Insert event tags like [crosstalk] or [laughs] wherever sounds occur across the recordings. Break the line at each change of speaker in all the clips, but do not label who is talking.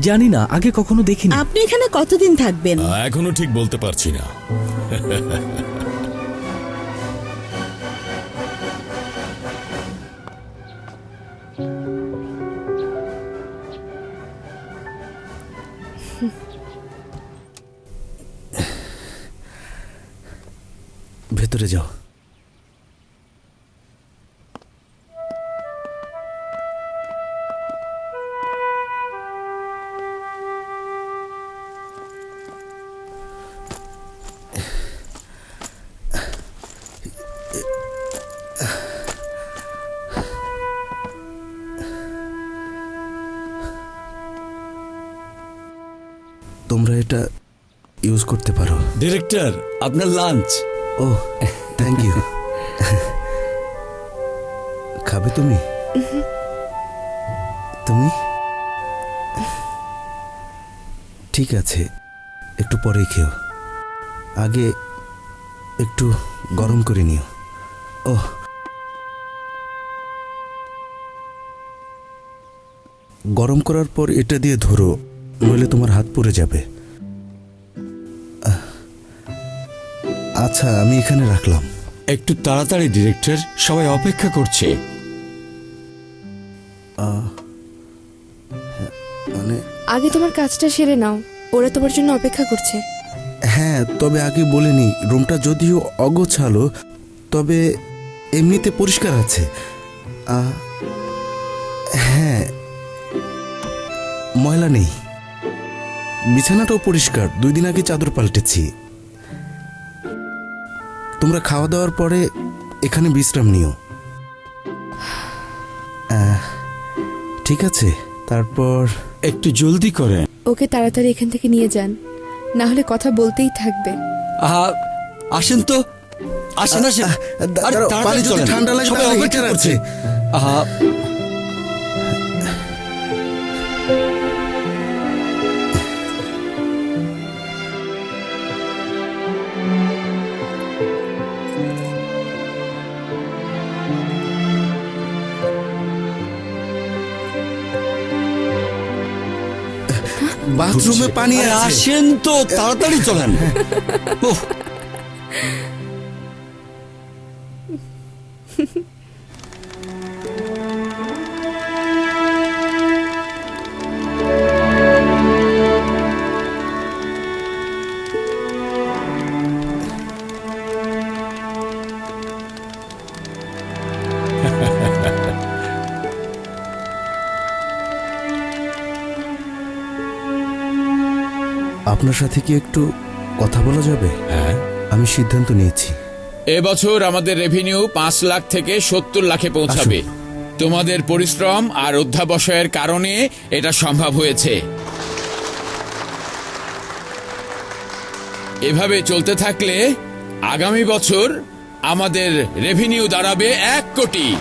জানি না আগে কখনো দেখিনি।
আপনি এখানে কতদিন থাকবেন?
এখনও ঠিক বলতে পারছি না।
ভেতরে যাও। তোমরা এটা ইউজ করতে পারো।
ডিরেক্টর আপনার লাঞ্চ
ও থ্যাংক ইউ খাবে তুমি? তুমি? ঠিক আছে একটু পরেই খেও। আগে একটু গরম করে নিও। ও গরম করার পর এটা দিয়ে ধরো। নইলে তোমার হাত পুড়ে যাবে। আহ, আচ্ছা আমি এখানে রাখলাম।
একটু তাড়াতাড়ি ডিরেক্টর। সবাই অপেক্ষা করছে।
মানে
আগে তোমার কাজটা সেরে নাও। ওরা তোমার জন্য অপেক্ষা করছে।
হ্যাঁ তবে আগে বলিনি রুমটা যদিও অগোছালো তবে এমনিতে পরিষ্কার আছে। আহ, হ্যাঁ ময়লা নেই। বিছানাটাও পরিষ্কার দুই দিন আগে চাদর পাল্টেছি। তোমরা খাওয়া দাওয়ার পরে এখানে বিশ্রাম নিও। ঠিক আছে তারপর
একটু জলদি করেন।
ওকে তাড়াতাড়ি এখান থেকে নিয়ে যান না হলে কথা বলতেই থাকবে।
আহা আসেন তো আসেন আসেন।
ঠান্ডা লাগে বাথরুমে পানি
আসেন তো তাড়াতাড়ি চলেন। [laughs]
আপনার সাথে কি একটু কথা বলা যাবে?
হ্যাঁ।
আমি সিদ্ধান্ত নিয়েছি।
এবছর আমাদের রেভিনিউ পাঁচ লাখ থেকে সত্তর লাখে পৌঁছাবে। তোমাদের পরিশ্রম আর অধ্যাবসায়ের কারণে এটা সম্ভব হয়েছে। এভাবে চলতে থাকলে আগামী বছর আমাদের রেভিনিউ দাঁড়াবে এক কোটি।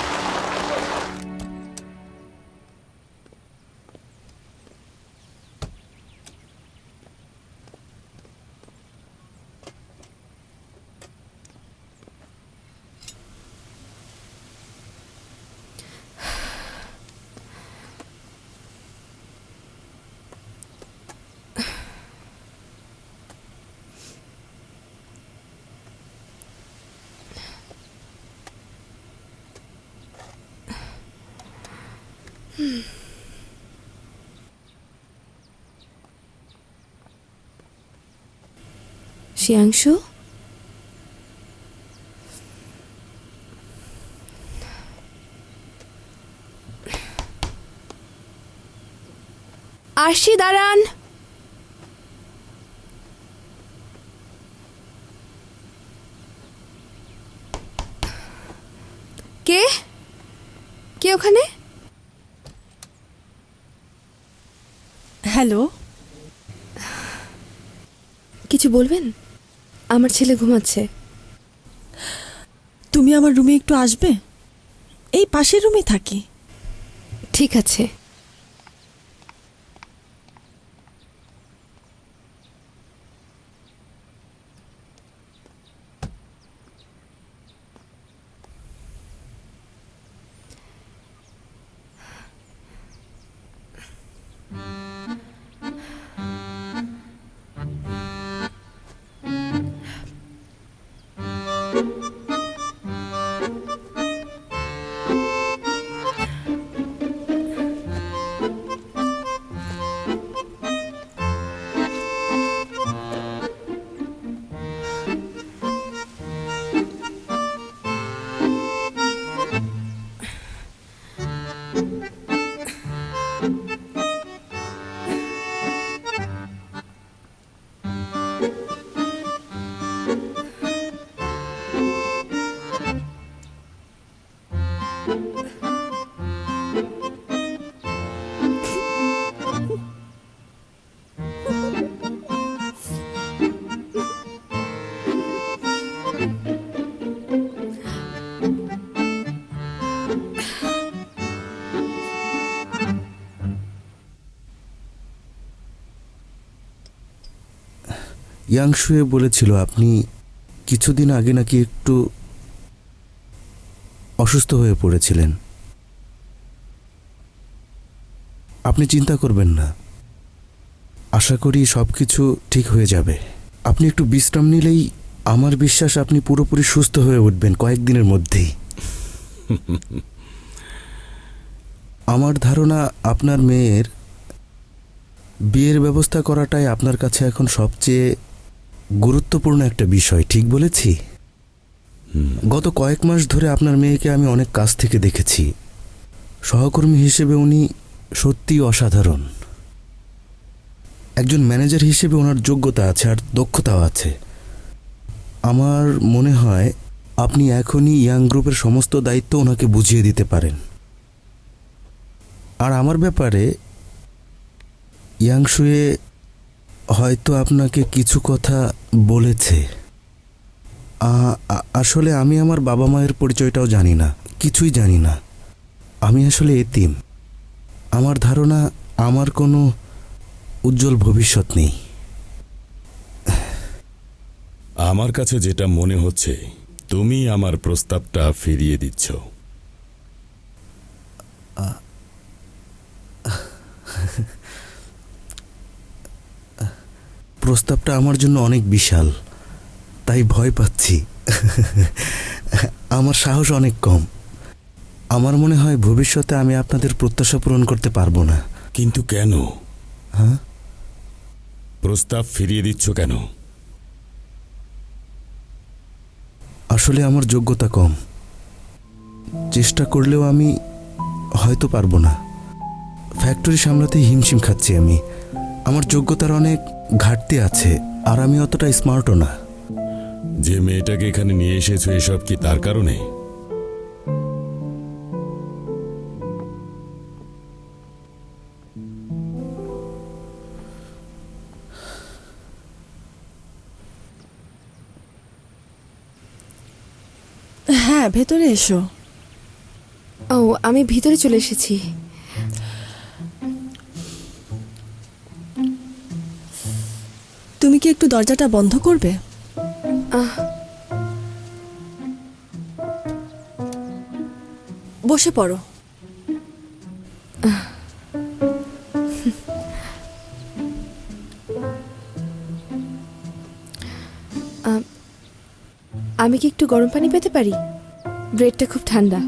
শিয়াংশু? আসছি দাঁড়ান। কে? কে ওখানে?
হ্যালো।
কিছু বলবেন? আমার ছেলে ঘুমাচ্ছে।
তুমি আমার রুমে একটু আসবে? এই পাশের রুমে থাকি।
ঠিক আছে।
ইয়াংশুয়ে বলেছিল, আপনি কিছুদিন আগে নাকি একটু অসুস্থ হয়ে পড়েছিলেন। আপনি চিন্তা করবেন না। আশা করি সব কিছু ঠিক হয়ে যাবে। আপনি একটু বিশ্রাম নিলেই আমার বিশ্বাস আপনি পুরোপুরি সুস্থ হয়ে উঠবেন কয়েকদিনের মধ্যেই। আমার ধারণা আপনার মেয়ের বিয়ের ব্যবস্থা করাটাই আপনার কাছে এখন সবচেয়ে গুরুত্বপূর্ণ একটা বিষয়, ঠিক বলেছি? গত কয়েক মাস ধরে আপনার মেয়েকে আমি অনেক কাছ থেকে দেখেছি। সহকর্মী হিসেবে উনি সত্যিই অসাধারণ। একজন ম্যানেজার হিসেবে ওনার যোগ্যতা আছে আর দক্ষতাও আছে। আমার মনে হয় আপনি এখনই ইয়াং গ্রুপের সমস্ত দায়িত্ব ওনাকে বুঝিয়ে দিতে পারেন। আর আমার ব্যাপারে ইয়াংশুয়ে হয়তো আপনাকে কিছু কথা বলেছে। আসলে আমি আমার বাবা মায়ের পরিচয়টাও জানি না কিছুই জানি না। আমি আসলে এতিম। আমার ধারণা আমার কোনো উজ্জ্বল ভবিষ্যৎ নেই।
আমার কাছে যেটা মনে হচ্ছে তুমি আমার প্রস্তাবটা ফিরিয়ে দিচ্ছ।
প্রস্তাবটা আমার জন্য অনেক বিশাল। তাই ভয় পাচ্ছি। আমার সাহস অনেক কম। আমার মনে হয় ভবিষ্যতে আমি আপনাদের প্রত্যাশা পূরণ করতে পারব না।
কিন্তু কেন?
হ্যাঁ?
প্রস্তাব ফিরিয়ে দিচ্ছ কেন?
আসলে আমার যোগ্যতা কম। চেষ্টা করলেও আমি হয়তো পারব না। ফ্যাক্টরি সামলাতে হিমশিম খাচ্ছি আমি। আমার যোগ্যতার অনেক ঘাটতি আছে আর আমি অতটা স্মার্টও না।
যে মেয়েটাকে এখানে নিয়ে এসেছ এসব কি তার কারণে?
হ্যাঁ ভেতরে এসো।
ও আমি ভিতরে চলে এসেছি।
তুমি কি একটু দরজাটা বন্ধ করবে। বসে পড়ো।
আমি কি একটু গরম পানি পেতে পারি? ব্রেডটা খুব ঠান্ডা।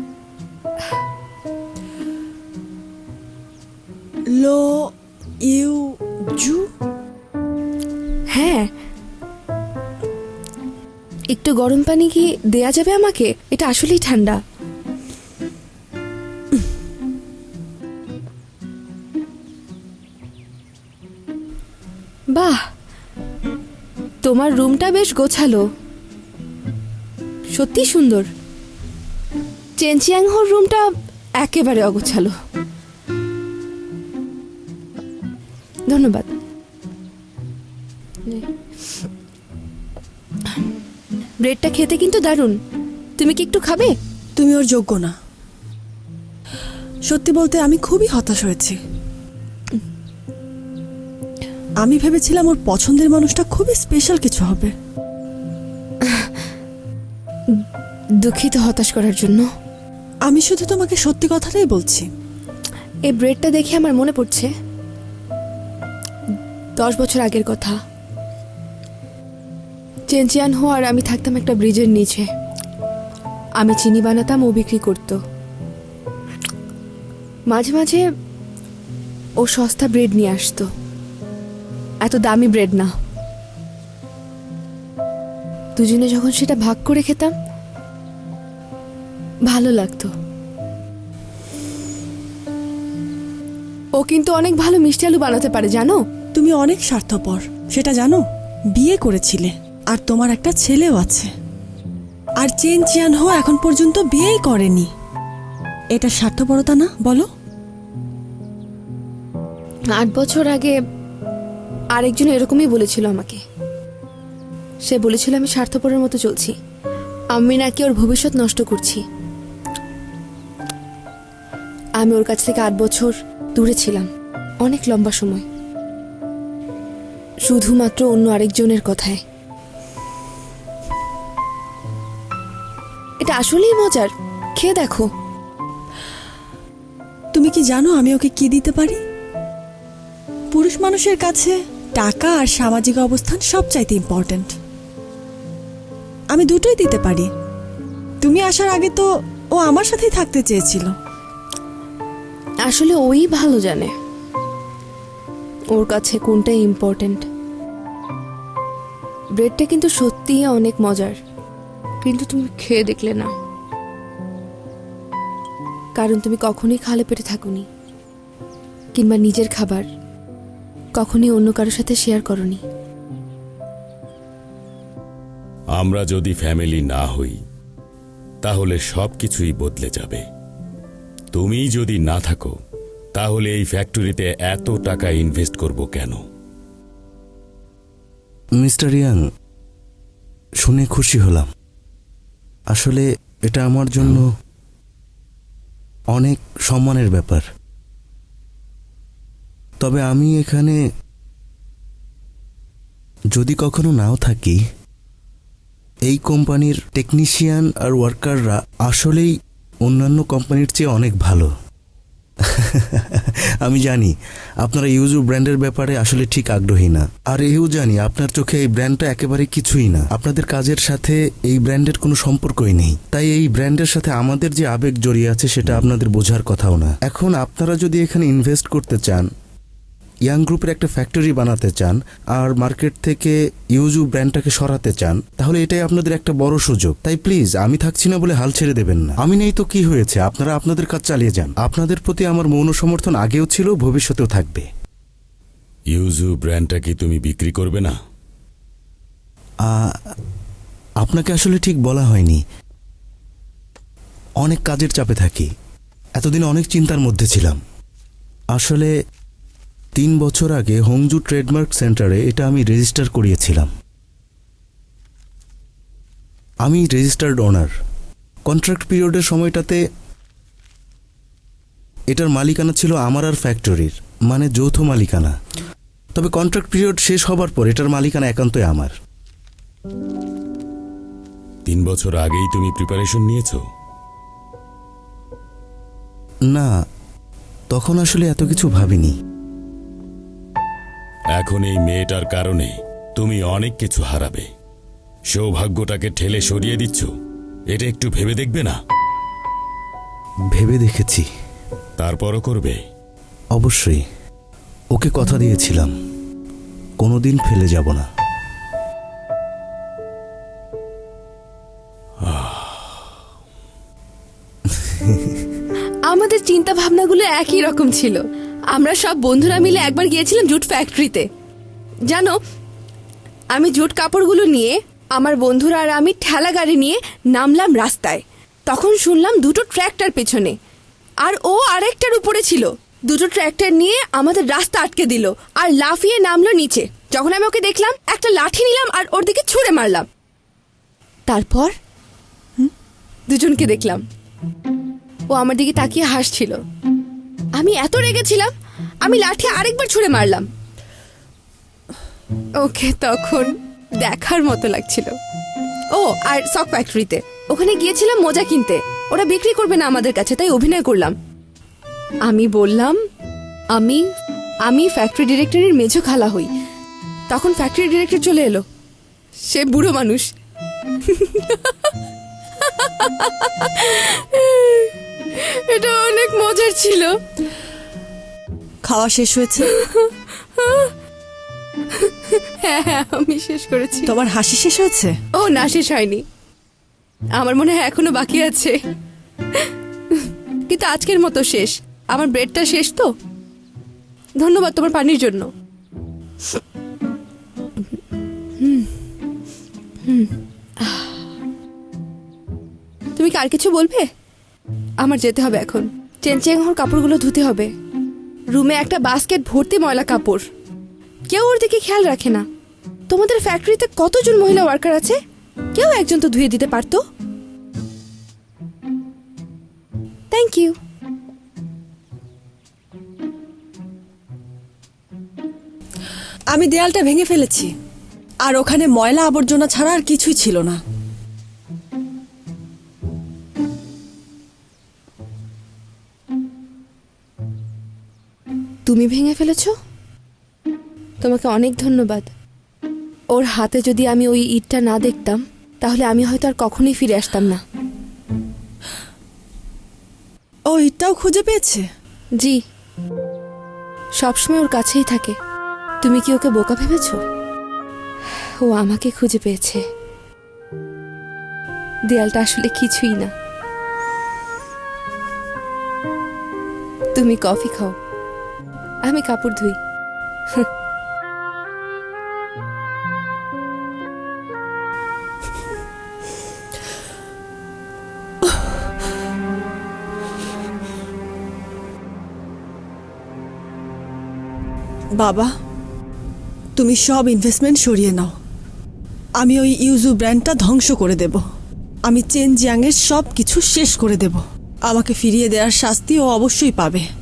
একটু গরম পানি কি দেয়া যাবে আমাকে? এটা আসলেই ঠান্ডা। বাহ! তোমার রুমটা বেশ গোছালো। সত্যি সুন্দর। চেনচিয়াংহোর রুমটা একেবারে অগোছালো। ধন্যবাদ। ব্রেডটা খেতে কিন্তু দারুণ। তুমি কি একটু খাবে?
তুমি ওর যোগ্য না। সত্যি বলতে আমি খুবই হতাশ হয়েছি। আমি ভেবেছিলাম ওর পছন্দের মানুষটা খুবই স্পেশাল কিছু হবে।
দুঃখিত হতাশ করার জন্য।
আমি শুধু তোমাকে সত্যি কথাটাই বলছি।
এই ব্রেডটা দেখে আমার মনে পড়ছে। দশ বছর আগের কথা। চেনচিয়ান হওয়ার আমি থাকতাম একটা ব্রিজের নিচে। আমি চিনি বানাতাম, ও বিক্রি করত। মাঝে মাঝে ও সস্তা ব্রেড নিয়ে আসতো। এত দামি ব্রেড না। দুজনে যখন সেটা ভাগ করে খেতাম, ভালো লাগতো। ও কিন্তু অনেক ভালো মিষ্টি আলু বানাতে পারে, জানো?
তুমি অনেক স্বার্থপর, সেটা জানো? বিয়ে করেছিলে। আর তোমার একটা ছেলেও আছে। আর চেন চিয়ান হো এখন পর্যন্ত বিয়েই করেনি। এটা স্বার্থপরতা না, বলো?
আট বছর আগে আরেকজন এরকমই বলেছিল আমাকে। সে বলেছিল, আমি স্বার্থপরের মতো চলছি। আমি নাকি ওর ভবিষ্যৎ নষ্ট করছি। আমি ওর কাছ থেকে আট বছর দূরে ছিলাম, অনেক লম্বা সময়। শুধুমাত্র অন্য আরেকজনের কথায়। এটা আসলেই মজার। খেয়ে দেখো।
তুমি কি জানো আমি ওকে কি দিতে পারি? পুরুষ মানুষের কাছে টাকা আর সামাজিক অবস্থান সবচাইতে ইম্পর্ট্যান্ট আমি দুটোই দিতে পারি। তুমি আসার আগে তো ও আমার সাথেই থাকতে চেয়েছিল।
আসলে ওই ভালো জানে। ওর কাছে কোনটা ইম্পর্ট্যান্ট ব্রেডটা কিন্তু সত্যিই অনেক মজার। কিন্তু তুমি খেয়ে দেখলে না। কারণ তুমি কখনোই খালে পেটে থাকোনি কিংবা নিজের খাবার কখনোই অন্য কারোর সাথে শেয়ার করনি।
আমরা যদি ফ্যামিলি না হই তাহলে সব কিছুই বদলে যাবে। তুমি যদি না থাকো তাহলে এই ফ্যাক্টরিতে এত টাকা ইনভেস্ট করব কেন?
মিস্টার ইয়াং শুনে খুশি হলাম। আসলে এটা আমার জন্য অনেক সম্মানের ব্যাপার। তবে আমি এখানে যদি কখনো নাও থাকি, এই কোম্পানির টেকনিশিয়ান আর ওয়ার্কাররা আসলেই অন্যান্য কোম্পানির চেয়ে অনেক ভালো। [laughs] আমি জানি, আপনারা ইউজু ব্র্যান্ডের ব্যাপারে আসলে ঠিক আগ্রহী না। আর এও জানি, আপনার চোখে এই ব্র্যান্ডটা একেবারে কিছুই না। আপনাদের কাজের সাথে এই ব্র্যান্ডের কোনো সম্পর্কই নেই। তাই এই ব্র্যান্ডের সাথে আমাদের যে আবেগ জড়িয়ে আছে, সেটা আপনাদের বোঝার কথাও না। এখন আপনারা যদি এখানে ইনভেস্ট করতে চান ইয়াং গ্রুপের একটা ফ্যাক্টরি বানাতে চান আর মার্কেট থেকে ইউজু ব্র্যান্ডটাকে সরাতে চান তাহলে এটাই আপনাদের একটা বড় সুযোগ। তাই প্লিজ আমি থাকছি না বলে হাল ছেড়ে দেবেন না। আমি নেই তো কি হয়েছে? আপনারা আপনাদের কাজ চালিয়ে যান। আপনাদের প্রতি আমার মৌন সমর্থন আগেও ছিল ভবিষ্যতেও থাকবে।
ইউজু ব্র্যান্ডটা কি তুমি বিক্রি করবে না?
আপনাকে আসলে ঠিক বলা হয়নি। অনেক কাজের চাপে থাকি। এতদিন অনেক চিন্তার মধ্যে ছিলাম। আসলে তিন বছর আগে হোংজু ট্রেডমার্ক সেন্টারে এটা আমি রেজিস্টার করিয়েছিলাম। আমি রেজিস্টার্ড ওনার। কন্ট্রাক্ট পিরিয়ডের সময়টাতে এটার মালিকানা ছিল আমার আর ফ্যাক্টরির মানে যৌথ মালিকানা। তবে কন্ট্রাক্ট পিরিয়ড শেষ হবার পর এটার মালিকানা একান্তই আমার।
তিন বছর আগেই তুমি প্রিপারেশন নিয়েছো?
না তখন আসলে এত কিছু ভাবিনি।
এখন এই মেয়েটার কারণে তুমি অনেক কিছু হারাবে। সৌভাগ্যটাকে ঠেলে সরিয়ে দিচ্ছ। এটা একটু ভেবে দেখবে না?
ভেবে দেখেছি।
তারপরও করবে?
অবশ্যই। ওকে কথা দিয়েছিলাম। কোনোদিন ফেলে যাব না।
আমাদের চিন্তা ভাবনাগুলো একই রকম ছিল। আমরা সব বন্ধুরা মিলে একবার গিয়েছিলাম জুট ফ্যাক্টরিতে। জানো, আমি জুট কাপড়গুলো নিয়ে আমার বন্ধুরা আর আমি ঠেলা গাড়ি নিয়ে নামলাম রাস্তায়। তখন শুনলাম দুটো ট্র্যাক্টর পেছনে। আর ও আরেকটার উপরে ছিল। দুটো ট্র্যাক্টর নিয়ে আমাদের রাস্তা আটকে দিল আর লাফিয়ে নামলো নিচে। যখন আমি ওকে দেখলাম, একটা লাঠি নিলাম আর ওর দিকে ছুঁড়ে মারলাম। তারপর দুজনকে দেখলাম। ও আমার দিকে তাকিয়ে হাসছিল। আমি এত রেগেছিলাম আমি লাঠি আরেকবার ছুঁড়ে মারলাম। ওকে তখন দেখার মতো লাগছিল। ও, আর সক ফ্যাক্টরিতে ওখানে গিয়েছিলাম মোজা কিনতে। ওরা বিক্রি করবে না আমাদের কাছে, তাই অভিনয় করলাম। আমি বললাম, আমি আমি ফ্যাক্টরি ডিরেক্টরের মেঝো খালা হই। তখন ফ্যাক্টরি ডিরেক্টর চলে এলো। সে বুড়ো মানুষ। [laughs] এটা অনেক মজার ছিল।
খাওয়া শেষ হয়েছে?
হ্যাঁ হ্যাঁ আমি শেষ করেছি।
তোমার হাসি শেষ হয়েছে?
ও না শেষ হয়নি। আমার মনে হয় এখনও বাকি আছে। কিন্তু আজকের মতো শেষ। আমার ব্রেডটা শেষ তো? ধন্যবাদ তোমার পানির জন্য। তুমি কি আর কিছু বলবে? আমার যেতে হবে এখন। চেনচেং হওয়ার কাপড়গুলো ধুতে হবে। রুমে একটা বাস্কেট ভর্তি ময়লা কাপড়। কেউ ওর দিকে খেয়াল রাখে না। তোমাদের ফ্যাক্টরিতে কতজন মহিলা ওয়ার্কার আছে? কেউ একজন তো ধুয়ে দিতে পারতো। থ্যাংক ইউ
আমি দেয়ালটা ভেঙে ফেলেছি। আর ওখানে ময়লা আবর্জনা ছাড়া আর কিছুই ছিল না।
তুমি ভেঙে ফেলেছ? তোমাকে অনেক ধন্যবাদ। ওর হাতে যদি আমি ওই ইটটা না দেখতাম তাহলে আমি হয়তো আর কখনোই ফিরে আসতাম না।
ও ইটটাও খুঁজে পেয়েছে?
জি। সবসময় ওর কাছেই থাকে। তুমি কি ওকে বোকা ভেবেছ? ও আমাকে খুঁজে পেয়েছে। দেয়ালটা আসলে কিছুই না। তুমি কফি খাও। আমি কাপড় ধুই।
বাবা, তুমি সব ইনভেস্টমেন্ট সরিয়ে নাও। আমি ওই ইউজু ব্র্যান্ডটা ধ্বংস করে দেব। আমি চেন জিয়াংয়ের সব কিছু শেষ করে দেব। আমাকে ফিরিয়ে দেওয়ার শাস্তি ও অবশ্যই পাবে।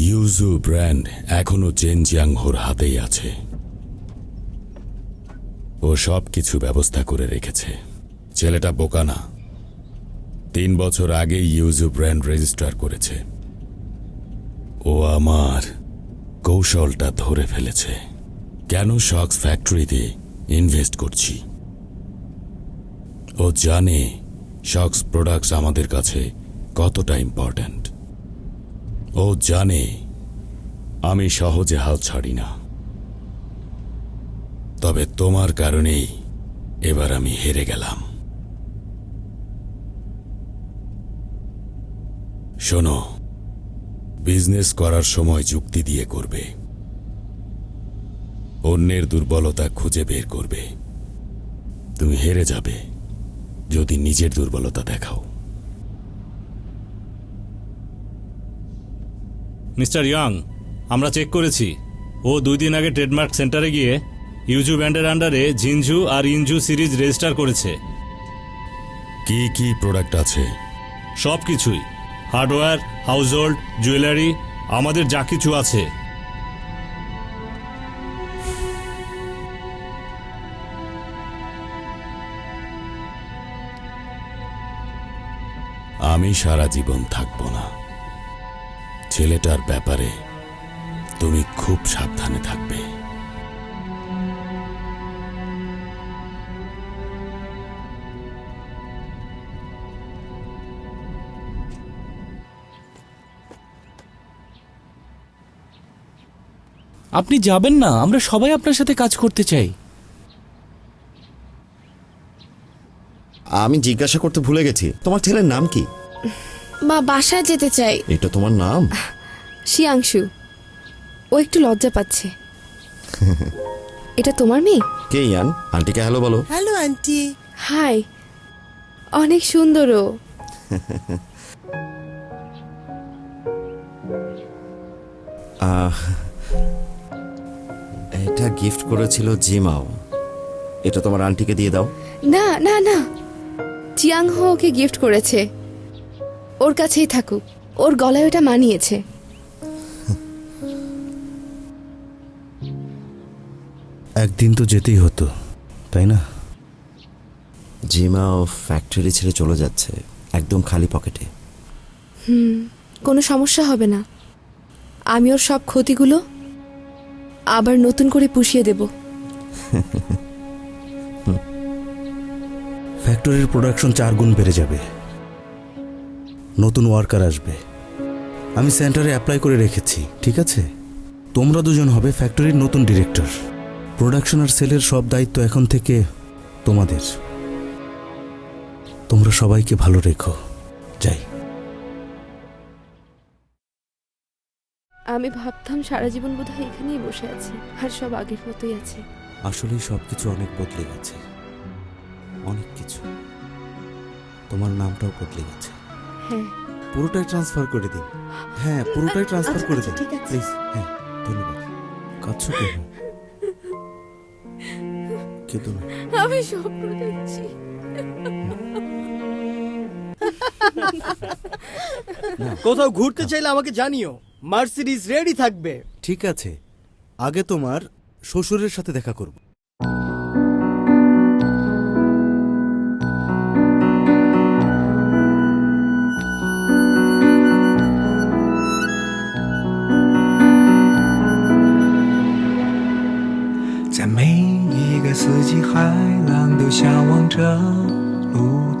ইউজু ব্র্যান্ড এখনও চেনজিয়াংহোর হাতেই আছে। ও সব কিছু ব্যবস্থা করে রেখেছে। ছেলেটা বোকা না। তিন বছর আগেই ইউজু ব্র্যান্ড রেজিস্টার করেছে। ও আমার কৌশলটা ধরে ফেলেছে। কেন শক্স ফ্যাক্টরিতে ইনভেস্ট করছি? ও জানে শক্স প্রোডাক্টস আমাদের কাছে কতটা ইম্পর্ট্যান্ট ও জানে, আমি সহজে হাল ছাড়ি না। তবে তোমার কারণেই এবার আমি হেরে গেলাম। শোনো, বিজনেস করার সময় যুক্তি দিয়ে করবে। অন্যের দুর্বলতা খুঁজে বের করবে। তুমি হেরে যাবে, যদি নিজের দুর্বলতা দেখাও।
মিস্টার ইয়াং আমরা চেক করেছি। ও দুই দিন আগে ট্রেডমার্ক সেন্টারে গিয়ে ইউজু ব্যান্ডের আন্ডারে জিনজু আর ইনজু সিরিজ রেজিস্টার করেছে।
কি কি প্রোডাক্ট আছে?
সব কিছুই। হার্ডওয়্যার হাউসহোল্ড জুয়েলারি আমাদের যা কিছু আছে।
আমি সারা জীবন থাকব না। ছেলেটার ব্যাপারে তুমি খুব সাবধানে থাকবে।
আপনি যাবেন না, আমরা সবাই আপনার সাথে কাজ করতে চাই।
আমি জিজ্ঞাসা করতে ভুলে গেছি। তোমার ছেলের নাম কি?
মা বাসায় যেতে চাই।
এটা তোমার নাম?
শিয়াংশু। ও একটু লজ্জা পাচ্ছে। এটা তোমার মেয়ে?
কে ইয়ান? আন্টিকে হ্যালো বলো।
Hello aunty.
হাই। অনেক সুন্দর ও।
আহ, এটা গিফট করেছিল জিমাও। এটা তোমার আন্টিকে দিয়ে দাও।
না না না। চিয়াং হো ওকে গিফট করেছে। ওর কাছেই থাকুক। ওর গলায় ওটা মানিয়েছে।
একদিন তো যেতেই হতো তাই না?
জিমা ও ফ্যাক্টরি ছেড়ে চলে যাচ্ছে একদম খালি পকেটে।
হুম কোনো সমস্যা হবে না। আমি ওর সব ক্ষতিগুলো আবার নতুন করে পুষিয়ে দেব।
ফ্যাক্টরির প্রোডাকশন চার গুণ বেড়ে যাবে। নতুন ওয়ার্কার আসবে। আমি সেন্টারে অ্যাপ্লাই করে রেখেছি ঠিক আছে? তোমরা দুজন হবে ফ্যাক্টরির নতুন ডিরেক্টর। প্রোডাকশন আর সেলের সব দায়িত্ব এখন থেকে তোমাদের। তোমরা সবাইকে ভালো রেখো। যাই।
আমি ভাবতাম সারা জীবন বোধহয় এখানেই বসে আছি আর সব আগের মতোই আছে।
আসলেই সব কিছু অনেক বদলে গেছে। অনেক কিছু। তোমার নামটাও বদলে গেছে।
হ্যাঁ।
পুরোটাই ট্রান্সফার করে দিন। হ্যাঁ পুরোটাই ট্রান্সফার
আচ্ছা,
করে
আচ্ছা,
দিন। প্লিজ হ্যাঁ ধন্যবাদ। কাঁদছো কেন? কেঁদো না।
আমি স্বপ্ন দেখছি।
কোথাও ঘুরতে চাইলে আমাকে জানিও মার্সিডিজ রেডি থাকবে।
ঠিক আছে। আগে তোমার শ্বশুরের সাথে দেখা করব।
海浪都向往着陆